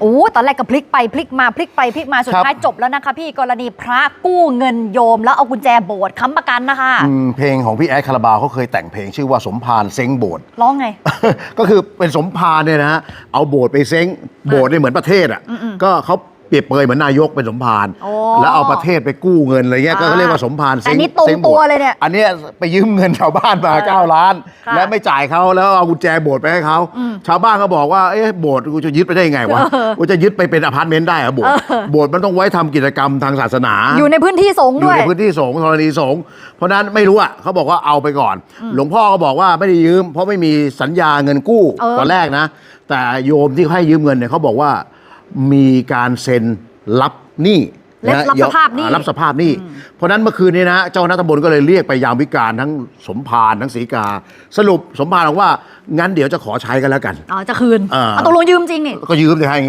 โอ้ตอนแรกก็พลิกไปพลิกมาพลิกไปพลิกมาสุดครับท้ายจบแล้วนะคะพี่กรณีพระกู้เงินโยม แล้วเอากุญแจโบสถ์ค้ำประกันนะคะอืมเพลงของพี่แอดคาราบาวเขาเคยแต่งเพลงชื่อว่าสมพานเซ้งโบสถ์ร้องไง ก็คือเป็นสมภารเนี่ยนะฮะเอาโบสถ์ไปเซ้งโบสถ์เนี่ยเหมือนประเทศอะก็เขา เปรียบเปรยเหมือนนายกเป็นสมภารโอ้แล้วเอาประเทศไปกู้เงินอะไรเงี้ยก็อ่าเรียกว่าสมภารเซ้งอันนี้ตรงซ้โบสถ์ตัวเลยเนี่ยอันเนี้ยไปยืมเงินชาวบ้านมาเออเก้าล้าน ค่ะและไม่จ่ายเขาแล้วเอากุญแจโบสถ์ไปให้เขาชาวบ้านก็บอกว่าเอ๊ะโบสถ์กูจะยึดไปได้ยังไงวะกูจะยึดไปเป็นอพาร์ตเมนต์ได้เหรอโบสถ์โบสถ์มันต้องไว้ทำกิจกรรมทางศาสนา อยู่ในพื้นที่สงฆ์อยู่ด้วย ในพื้นที่สงฆ์ธรณีสงฆ์เพราะฉะนั้นไม่รู้อะเขาบอกว่าเอาไปก่อน หลวงพ่อก็บอกว่าไม่ได้ยืม เพราะไม่มีสัญญาเงินกู้เออตอนแรกนะ แต่โยมที่ให้ยืมเงินเนี่ยเขาบอกว่า มีการเซ็นรับหนี้และนะรับสภาพหนี้ อ่รับสภาพหนี้ เพราะฉะนั้นเมื่อคืนนี้นะเจ้าคณะตำบลก็เลยเรียกไปยามวิการทั้งสมภารทั้งศรีกา สรุปสมภารบอกว่างั้นเดี๋ยวจะขอใช้กันแล้วกัน อ๋อจะคืนอ่า เอาตกลงยืมจริงนี่ ก็ยืมเลยให้อย่างงี้